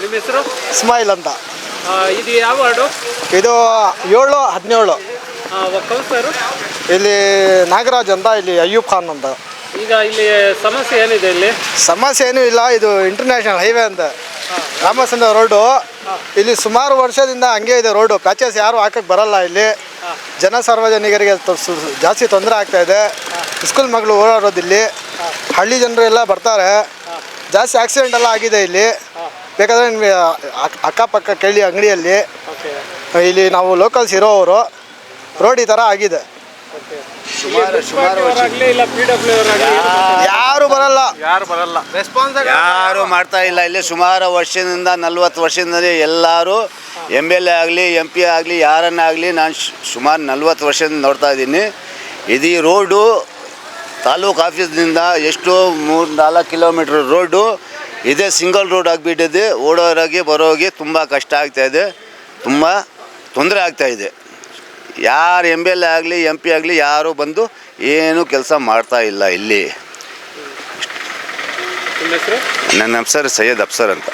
ನಿಮ್ಮ ಹೆಸರು? ಸ್ಮೈಲ್ ಅಂತ. ಆ, ಇದು ಯಾವ ವಾರ್ಡು? ಇದು ಏಳು ಹದಿನೇಳು. ಕೌನ್ಸಿಲರು? ಇಲ್ಲಿ ನಾಗರಾಜ್ ಅಂತ ಇಲ್ಲಿ ಅಯ್ಯೂಬ್ ಖಾನ್ ಅಂತ. ಈಗ ಇಲ್ಲಿ ಸಮಸ್ಯೆ ಏನಿದೆ ಇಲ್ಲಿ? ಸಮಸ್ಯೆ ಏನೂ ಇಲ್ಲ ಇದು ಇಂಟರ್ನ್ಯಾಷನಲ್ ಹೈವೇ ಅಂತ. ರಾಮಚಂದ್ರ ರೋಡು. ಇಲ್ಲಿ ಸುಮಾರು ವರ್ಷದಿಂದ ಹಂಗೆ ಇದೆ ರೋಡು ಪ್ಯಾಚಸ್ ಯಾರು ಹಾಕಕ್ಕೆ ಬರಲ್ಲ ಇಲ್ಲಿ. ಜನ ಸಾರ್ವಜನಿಕರಿಗೆ ತ- ಸು- ಜಾಸ್ತಿ ತೊಂದರೆ ಆಗ್ತಾ ಇದೆ. ಸ್ಕೂಲ್ ಮಗಳು ಓಡಾಡೋದು ಇಲ್ಲಿ ಹಳ್ಳಿ ಜನರು ಎಲ್ಲ ಬರ್ತಾರೆ. ಜಾಸ್ತಿ ಆಕ್ಸಿಡೆಂಟ್ ಎಲ್ಲ ಆಗಿದೆ ಇಲ್ಲಿ. ಬೇಕಾದರೆ ನಿಮಗೆ ಅಕ್- ಅಕ್ಕಪಕ್ಕ ಕೇಳಿ ಅಂಗಡಿಯಲ್ಲಿ. ಓಕೆ. ಇಲ್ಲಿ ನಾವು ಲೋಕಲ್ಸ್ ಇರೋವರು ರೋಡ್ ಈ ಥರ ಆಗಿದೆ. ಸುಮಾರು ಸುಮಾರು ಇಲ್ಲ ಪಿ ಡಬ್ಲ್ಯೂ ಯಾರು ಬರಲ್ಲ. ಯಾರು ಬರಲ್ಲ. ಯಾರು ಮಾಡ್ತಾ ಇಲ್ಲ. ಇಲ್ಲಿ ಸುಮಾರು ವರ್ಷದಿಂದ ನಲ್ವತ್ತು ವರ್ಷದಿಂದ ಎಲ್ಲರೂ ಎಂ ಎಲ್ ಎ ಆಗಲಿ ಎಂ ಪಿ ಆಗಲಿ ಯಾರನ್ನಾಗಲಿ ನಾನು ಸುಮಾರು ನಲ್ವತ್ತು ವರ್ಷದಿಂದ ನೋಡ್ತಾ ಇದ್ದೀನಿ. ಇದು ಈ ರೋಡು ತಾಲೂಕು ಆಫೀಸ್ನಿಂದ ಎಷ್ಟು ಮೂರು ನಾಲ್ಕು ಕಿಲೋಮೀಟ್ರ್ ರೋಡು ಇದೇ ಸಿಂಗಲ್ ರೋಡ್ ಆಗಿಬಿಟ್ಟಿದೆ ಓಡೋರಿಗೆ ಬರೋರಿಗೆ ತುಂಬ ಕಷ್ಟ ಆಗ್ತಾಯಿದೆ ತುಂಬ ತೊಂದರೆ ಆಗ್ತಾಯಿದೆ ಯಾರು ಎಂ ಎಲ್ ಎ ಆಗಲಿ ಎಂ ಪಿ ಆಗಲಿ ಯಾರು ಬಂದು ಏನು ಕೆಲಸ ಮಾಡ್ತಾ ಇಲ್ಲ ಇಲ್ಲಿ. ನಿಮ್ಮ ಹೆಸರು? ನನ್ನ ಅಪ್ಸರ್ ಸೈಯದ್ ಅಪ್ಸರ್ ಅಂತ.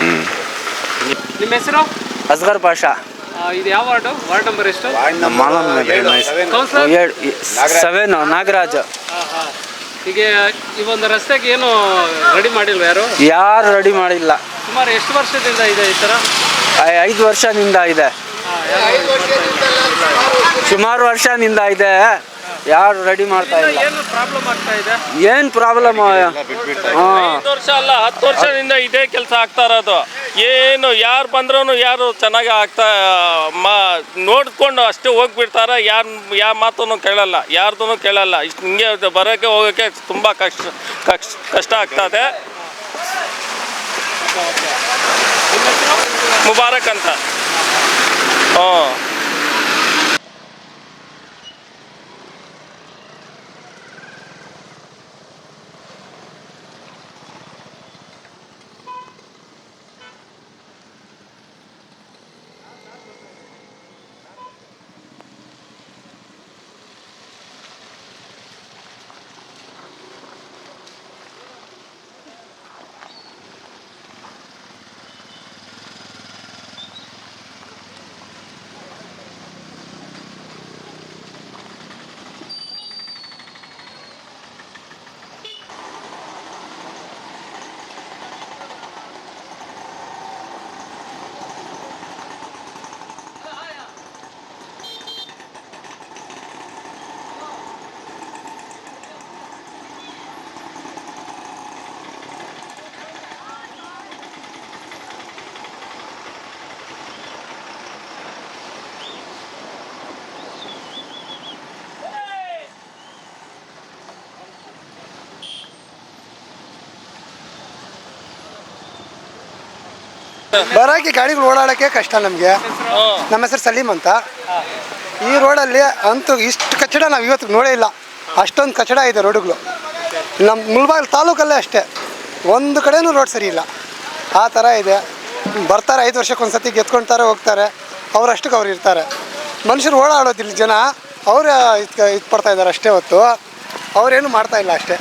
ಹ್ಞೂ ನಿಮ್ಮ ಹೆಸರು? ಅಸ್ಗರ್ ಪಾಷಾ. ಇದು ಯಾವ ವಾರ್ಡ್? ವಾರ್ಡ್ ನಂಬರ್ ಎಷ್ಟು? ಸೆವೆನ್ ನಾಗರಾಜ್. ಹಾಂ ಹಾಂ ಈಗ ಈ ಒಂದು ರಸ್ತೆಗೆ ಏನು ರೆಡಿ ಮಾಡಿಲ್ವ ಯಾರು? ಯಾರು ರೆಡಿ ಮಾಡಿಲ್ಲ. ಸುಮಾರು ಎಷ್ಟು ವರ್ಷದಿಂದ ಇದೆ ಈ ಥರ? ಐದು ವರ್ಷದಿಂದ ಇದೆ. ಸುಮಾರು ವರ್ಷದಿಂದ ಇದೆ. ಯಾರು ರೆಡಿ ಮಾಡ್ತಾ ಇಲ್ಲ. ಏನು ಪ್ರಾಬ್ಲಮ್ ಆಗ್ತಾ ಇದೆ? ಏನು ಪ್ರಾಬ್ಲಮ್ ಹಾಂ. ಐದು ವರ್ಷ ಅಲ್ಲ ಹತ್ತು ವರ್ಷದಿಂದ ಇದೇ ಕೆಲಸ ಆಗ್ತಾ ಇರೋದು. ಏನು ಯಾರು ಬಂದ್ರೂ ಯಾರು ಚೆನ್ನಾಗಿ ಆಗ್ತಾ ಮಾ ನೋಡ್ಕೊಂಡು ಅಷ್ಟೇ ಹೋಗ್ಬಿಡ್ತಾರೆ. ಯಾರು ಯಾವ ಮಾತನ್ನು ಕೇಳಲ್ಲ ಯಾರ್ದೂ ಕೇಳಲ್ಲ. ಇಷ್ಟು ಹಿಂಗೆ ಬರೋಕ್ಕೆ ಹೋಗೋಕ್ಕೆ ತುಂಬ ಕಷ್ಟ ಕಷ್ಟ ಕಷ್ಟ ಆಗ್ತದೆ. ಮುಬಾರಕ್ ಅಂತ. ಹ್ಞೂ ಬರೋಕ್ಕೆ ಗಾಡಿಗಳು ಓಡಾಡೋಕ್ಕೆ ಕಷ್ಟ ನಮಗೆ. ನಮ್ಮ ಹೆಸರು ಸಲೀಮ್ ಅಂತ. ಈ ರೋಡಲ್ಲಿ ಅಂತೂ ಇಷ್ಟು ಕಚಡ ನಾವು ಇವತ್ತು ನೋಡೇ ಇಲ್ಲ. ಅಷ್ಟೊಂದು ಕಚಡ ಇದೆ ರೋಡುಗಳು. ನಮ್ಮ ಮುಳ್ಬಾಗಿಲ್ ತಾಲೂಕಲ್ಲೇ ಅಷ್ಟೇ. ಒಂದು ಕಡೆನೂ ರೋಡ್ ಸರಿ ಇಲ್ಲ. ಆ ಥರ ಇದೆ. ಬರ್ತಾರೆ ಐದು ವರ್ಷಕ್ಕೆ ಒಂದು ಸತಿ ಹೋಗ್ತಾರೆ. ಹೋಗ್ತಾರೆ ಅವರಷ್ಟಕ್ಕೆ ಅವ್ರು ಇರ್ತಾರೆ. ಮನುಷ್ಯರು ಓಡಾಡೋದಿಲ್ಲ ಜನ. ಅವರೇ ಇದು ಇದು ಪಡ್ತಾ ಇದ್ದಾರೆ ಅಷ್ಟೇ ಹೊತ್ತು. ಅವರೇನು ಮಾಡ್ತಾ ಇಲ್ಲ ಅಷ್ಟೇ.